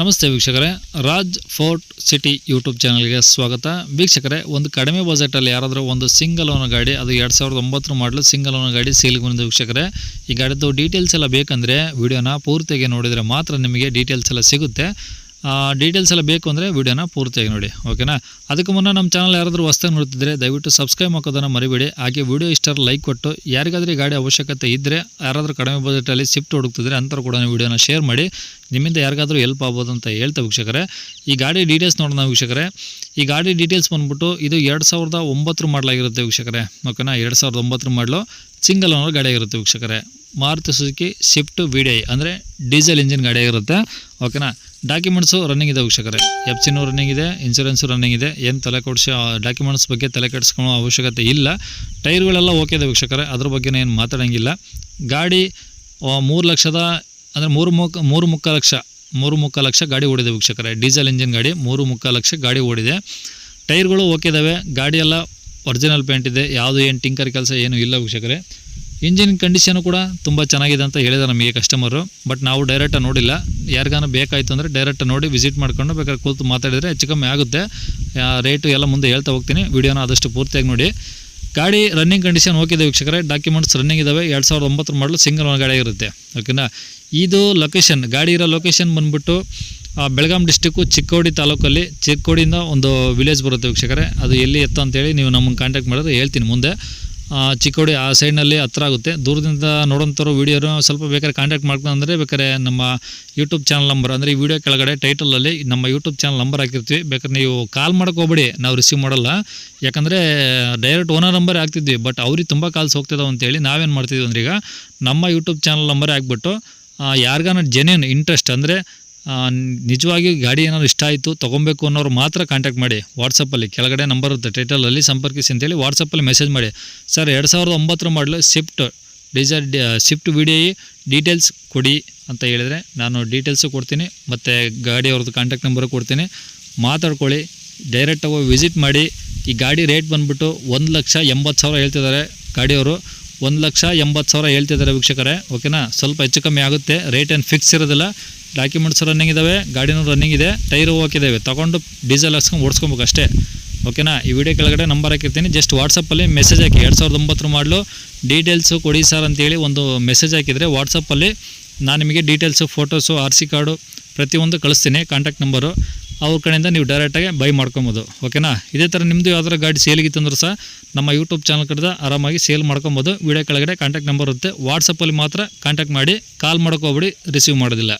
ನಮಸ್ತೆ ವೀಕ್ಷಕರೇ. Raj fort city YouTube ಚಾನಲ್ಗೆ ಸ್ವಾಗತ. ವೀಕ್ಷಕರೇ, ಒಂದು ಕಡಿಮೆ ಬಜೆಟಲ್ಲಿ ಯಾರಾದರೂ ಒಂದು ಸಿಂಗಲ್ ಓನ್ ಗಾಡಿ, ಅದು ಎರಡು ಸಾವಿರದ ಒಂಬತ್ತರ ಮಾಡಲು ಸಿಂಗಲ್ ಓನ್ ಗಾಡಿ ಸೇಲ್ಗೆ ಬಂದಿದೆ ವೀಕ್ಷಕರೇ. ಈ ಗಾಡಿದು ಡೀಟೇಲ್ಸ್ ಎಲ್ಲ ಬೇಕಂದರೆ ವಿಡಿಯೋನ ಪೂರ್ತಿಯಾಗಿ ನೋಡಿದರೆ ಮಾತ್ರ ನಿಮಗೆ ಡೀಟೇಲ್ಸ್ ಎಲ್ಲ ಸಿಗುತ್ತೆ. ಡೀಟೇಲ್ಸ್ ಎಲ್ಲ ಬೇಕು ಅಂದರೆ ವೀಡಿಯೋನ ಪೂರ್ತಿಯಾಗಿ ನೋಡಿ ಓಕೆನಾ ಅದಕ್ಕೆ ಮುನ್ನ ನಮ್ಮ ಚಾನಲ್ ಯಾರಾದರೂ ಹೊಸ್ದಾಗಿ ನೋಡ್ತಿದ್ರೆ ದಯವಿಟ್ಟು ಸಬ್ಸ್ಕ್ರೈಬ್ ಹಾಕೋದನ್ನು ಮರಿಬೇಡಿ. ಹಾಗೆ ವಿಡಿಯೋ ಇಷ್ಟರ ಲೈಕ್ ಕೊಟ್ಟು, ಯಾರಿಗಾದರೂ ಈ ಗಾಡಿ ಅವಶ್ಯಕತೆ ಇದ್ದರೆ ಯಾರಾದರೂ ಕಡಿಮೆ ಬಜೆಟಲ್ಲಿ ಶಿಫ್ಟ್ ಹುಡುಕ್ತಿದ್ರೆ ಅಂಥವ್ರು ಕೂಡ ವೀಡಿಯೋನ ಶೇರ್ ಮಾಡಿ. ನಿಮ್ಮಿಂದ ಯಾರಿಗಾದರೂ ಹೆಲ್ಪ್ ಆಗ್ಬೋದು ಅಂತ ಹೇಳ್ತಾ ವೀಕ್ಷಕರೇ. ಈ ಗಾಡಿ ಡೀಟೇಲ್ಸ್ ನೋಡೋಣ ವೀಕ್ಷಕರೇ. ಈ ಗಾಡಿ ಡೀಟೇಲ್ಸ್ ಬಂದ್ಬಿಟ್ಟು ಇದು ಎರಡು ಸಾವಿರದ ಒಂಬತ್ತರ ಮಾಡಲಾಗಿರುತ್ತೆ ವೀಕ್ಷಕರೇ ಓಕೆನಾ ಎರಡು ಸಾವಿರದ ಒಂಬತ್ತರ ಮಾಡಲು ಸಿಂಗಲ್ ಓನರ್ ಗಾಡಿ ಆಗಿರುತ್ತೆ ವೀಕ್ಷಕರೇ. Maruti Suzuki Swift V D I ಅಂದರೆ ಡೀಸೆಲ್ ಇಂಜಿನ್ ಗಾಡಿ ಆಗಿರುತ್ತೆ. ಓಕೆನಾ ಡಾಕ್ಯುಮೆಂಟ್ಸು ರನ್ನಿಂಗ್ ಇದೆ ವೀಕ್ಷಕರೇ. ಎಫ್ ಸಿನೂ ರನ್ನಿಂಗ್ ಇದೆ ಇನ್ಸೂರೆನ್ಸು ರನ್ನಿಂಗ್ ಇದೆ. ಏನು ತಲೆ ಕೊಡಿಸಿ ಡಾಕ್ಯುಮೆಂಟ್ಸ್ ಬಗ್ಗೆ ತಲೆ ಕೆಡಿಸ್ಕೊಳ್ಳೋ ಅವಶ್ಯಕತೆ ಇಲ್ಲ. ಟೈರ್ಗಳೆಲ್ಲ ಓಕೆ ಇದೆ ವೀಕ್ಷಕರೇ, ಅದ್ರ ಬಗ್ಗೆ ಏನು ಮಾತಾಡೋಂಗಿಲ್ಲ. ಗಾಡಿ ಮೂರು ಲಕ್ಷದ, ಅಂದರೆ ಮೂರು ಮುಕ್ ಮೂರು ಮುಕ್ಕ ಲಕ್ಷ, ಮೂರು ಮುಕ್ಕ ಲಕ್ಷ ಗಾಡಿ ಓಡಿದೆ ವೀಕ್ಷಕರೇ. ಡೀಸೆಲ್ ಇಂಜಿನ್ ಗಾಡಿ, ಮೂರು ಮುಕ್ಕ ಲಕ್ಷ ಗಾಡಿ ಓಡಿದೆ. ಟೈರ್ಗಳು ಓಕೆ ಇದ್ದಾವೆ ಗಾಡಿಯೆಲ್ಲ ಒರಿಜಿನಲ್ ಪೇಂಟ್ ಇದೆ. ಯಾವುದು ಏನು ಟಿಂಕರ್ ಕೆಲಸ ಏನೂ ಇಲ್ಲ ವೀಕ್ಷಕರೇ. ಇಂಜಿನ್ ಕಂಡೀಷನು ಕೂಡ ತುಂಬ ಚೆನ್ನಾಗಿದೆ ಅಂತ ಹೇಳಿದ್ದಾರೆ ನಮಗೆ ಕಸ್ಟಮರು ಬಟ್ ನಾವು ಡೈರೆಕ್ಟಾಗಿ ನೋಡಿಲ್ಲ. ಯಾರಿಗಾನ ಬೇಕಾಯಿತು ಅಂದರೆ ಡೈರೆಕ್ಟ್ ನೋಡಿ ವಿಸಿಟ್ ಮಾಡ್ಕೊಂಡು ಬೇಕಾದ್ರೆ ಕೂತು ಮಾತಾಡಿದರೆ ಹೆಚ್ಚು ಕಮ್ಮಿ ಆಗುತ್ತೆ. ರೇಟು ಎಲ್ಲ ಮುಂದೆ ಹೇಳ್ತಾ ಹೋಗ್ತೀನಿ. ವೀಡಿಯೋನ ಆದಷ್ಟು ಪೂರ್ತಿಯಾಗಿ ನೋಡಿ. ಗಾಡಿ ರನ್ನಿಂಗ್ ಕಂಡೀಷನ್ ಇದೆ ವೀಕ್ಷಕರೇ. ಡಾಕ್ಯುಮೆಂಟ್ಸ್ ರನ್ನಿಂಗ್ ಇದಾವೆ. ಎರಡು ಸಾವಿರದ ಒಂಬತ್ತರ ಮಾಡಲು ಸಿಂಗಲ್ ಒನ್ ಗಾಡಿ ಆಗಿರುತ್ತೆ ಓಕೆನಾ ಇದು ಲೊಕೇಶನ್ ಗಾಡಿ ಇರೋ ಲೊಕೇಶನ್ ಬಂದುಬಿಟ್ಟು ಬೆಳಗಾಂ ಡಿಸ್ಟಿಕ್ಕು ಚಿಕ್ಕೋಡಿ ತಾಲೂಕಲ್ಲಿ. ಚಿಕ್ಕೋಡಿಯಿಂದ ಒಂದು ವಿಲೇಜ್ ಬರುತ್ತೆ ವೀಕ್ಷಕರೇ. ಅದು ಎಲ್ಲಿ ಎತ್ತ ಅಂತೇಳಿ ನೀವು ನಮ್ಮನ್ನು ಕಾಂಟ್ಯಾಕ್ಟ್ ಮಾಡಿದ್ರೆ ಹೇಳ್ತೀನಿ ಮುಂದೆ. ಚಿಕ್ಕೋಡಿ ಆ ಸೈಡ್ನಲ್ಲಿ ಹತ್ರ ಆಗುತ್ತೆ. ದೂರದಿಂದ ನೋಡೋಂಥವ್ರು ವೀಡಿಯೋನು ಸ್ವಲ್ಪ ಬೇಕಾದ್ರೆ ಕಾಂಟ್ಯಾಕ್ಟ್ ಮಾಡ್ಕೊಂಡ್ರೆ ಬೇಕಾದ್ರೆ ನಮ್ಮ ಯೂಟ್ಯೂಬ್ ಚಾನಲ್ ನಂಬರ್ ಅಂದರೆ ಈ ವಿಡಿಯೋ ಕೆಳಗಡೆ ಟೈಟಲಲ್ಲಿ ನಮ್ಮ ಯೂಟ್ಯೂಬ್ ಚಾನಲ್ ನಂಬರ್ ಹಾಕಿರ್ತೀವಿ. ಬೇಕಾದ್ರೆ ನೀವು ಕಾಲ್ ಮಾಡೋಕೆ ಹೋಗ್ಬೇಡಿ, ನಾವು ರಿಸೀವ್ ಮಾಡಲ್ಲ. ಯಾಕಂದರೆ ಡೈರೆಕ್ಟ್ ಓನರ್ ನಂಬರ್ ಹಾಕ್ತಿದ್ವಿ ಬಟ್ ಅವ್ರಿಗೆ ತುಂಬ ಕಾಲ್ಸ್ ಹೋಗ್ತಿದ್ದಾವೆ ಅಂತೇಳಿ ನಾವೇನು ಮಾಡ್ತಿದ್ವಿ ಅಂದ್ರೆ ಈಗ ನಮ್ಮ ಯೂಟ್ಯೂಬ್ ಚಾನಲ್ ನಂಬರ್ ಹಾಕ್ಬಿಟ್ಟು ಯಾರಿಗಾನ ಜೆನ್ಯೂನ್ ಇಂಟ್ರೆಸ್ಟ್ ಅಂದರೆ ನಿಜವಾಗಿ ಗಾಡಿ ಏನಾದ್ರು ಇಷ್ಟ ಆಯಿತು ತೊಗೊಬೇಕು ಅನ್ನೋರು ಮಾತ್ರ ಕಾಂಟ್ಯಾಕ್ಟ್ ಮಾಡಿ. ವಾಟ್ಸಪ್ಪಲ್ಲಿ ಕೆಳಗಡೆ ನಂಬರ್ ಇರುತ್ತೆ ಟೈಟಲಲ್ಲಿ ಸಂಪರ್ಕಿಸಿ ಅಂತೇಳಿ ವಾಟ್ಸಪ್ಪಲ್ಲಿ ಮೆಸೇಜ್ ಮಾಡಿ. ಸರ್, ಎರಡು ಸಾವಿರದ ಒಂಬತ್ತರ ಮಾಡಲು Swift diesel Swift video details ಕೊಡಿ ಅಂತ ಹೇಳಿದರೆ ನಾನು ಡೀಟೇಲ್ಸು ಕೊಡ್ತೀನಿ, ಮತ್ತು ಗಾಡಿ ಅವ್ರದ್ದು ಕಾಂಟ್ಯಾಕ್ಟ್ ನಂಬರು ಕೊಡ್ತೀನಿ. ಮಾತಾಡ್ಕೊಳ್ಳಿ ಡೈರೆಕ್ಟಾಗಿ ವಿಸಿಟ್ ಮಾಡಿ. ಈ ಗಾಡಿ ರೇಟ್ ಬಂದುಬಿಟ್ಟು ಒಂದು ಲಕ್ಷ ಎಂಬತ್ತು ಸಾವಿರ ಹೇಳ್ತಿದ್ದಾರೆ ಗಾಡಿಯವರು. ಒಂದು ಲಕ್ಷ ಎಂಬತ್ತು ಸಾವಿರ ಹೇಳ್ತಿದ್ದಾರೆ ವೀಕ್ಷಕರೇ. ಓಕೆನಾ? ಸ್ವಲ್ಪ ಹೆಚ್ಚು ಕಮ್ಮಿ ಆಗುತ್ತೆ. ರೇಟ್ ಏನು ಫಿಕ್ಸ್ ಇರೋದಿಲ್ಲ. ಡಾಕ್ಯುಮೆಂಟ್ಸ್ ರನ್ನಿಂಗ್ ಇದ್ದಾವೆ ಗಾಡಿನೂ ರನ್ನಿಂಗ್ ಇದೆ. ಟೈರು ಹೋಗಿದ್ದಾವೆ ತೊಗೊಂಡು ಡೀಸೆಲ್ ಹಾಕ್ಸ್ಕೊಂಡು ಓಡಿಸ್ಕೊಬೇಕು ಅಷ್ಟೇ. ಓಕೆನಾ? ಈ ವಿಡಿಯೋ ಕೆಳಗಡೆ ನಂಬರ್ ಹಾಕಿರ್ತೀನಿ. ಜಸ್ಟ್ ವಾಟ್ಸಪ್ಪಲ್ಲಿ ಮೆಸೇಜ್ ಹಾಕಿ. ಎರಡು ಸಾವಿರದ ಒಂಬತ್ತರ ಮಾಡಲು. ಡೀಟೇಲ್ಸು ಕೊಡಿ ಸರ್ ಅಂತೇಳಿ ಒಂದು ಮೆಸೇಜ್ ಹಾಕಿದರೆ ವಾಟ್ಸಪ್ಪಲ್ಲಿ ನಾನು ನಿಮಗೆ details photos R C card ಪ್ರತಿಯೊಂದು ಕಳಿಸ್ತೀನಿ. ಕಾಂಟ್ಯಾಕ್ಟ್ ನಂಬರು ಅವ್ರ ಕಡೆಯಿಂದ ನೀವು ಡೈರೆಕ್ಟಾಗಿ ಬೈ ಮಾಡ್ಕೊಬೋದು. ಓಕೆನಾ ಇದೇ ಥರ ನಿಮ್ಮದು ಯಾವ್ದಾರ ಗಾಡಿ ಸೇಲಿಗಿತ್ತಂದ್ರೂ ಸಹ ನಮ್ಮ ಯೂಟ್ಯೂಬ್ ಚಾನಲ್ ಕಡೆದ ಆರಾಮಾಗಿ ಸೇಲ್ ಮಾಡ್ಕೊಬೋದು. ವೀಡಿಯೋ ಕೆಳಗಡೆ ಕಾಂಟ್ಯಾಕ್ಟ್ ನಂಬರ್ ಇರುತ್ತೆ. ವಾಟ್ಸಪ್ಪಲ್ಲಿ ಮಾತ್ರ ಕಾಂಟ್ಯಾಕ್ಟ್ ಮಾಡಿ ಕಾಲ್ ಮಾಡೋಕೆ ಹೋಗ್ಬಿಡಿ ರಿಸೀವ್ ಮಾಡೋದಿಲ್ಲ.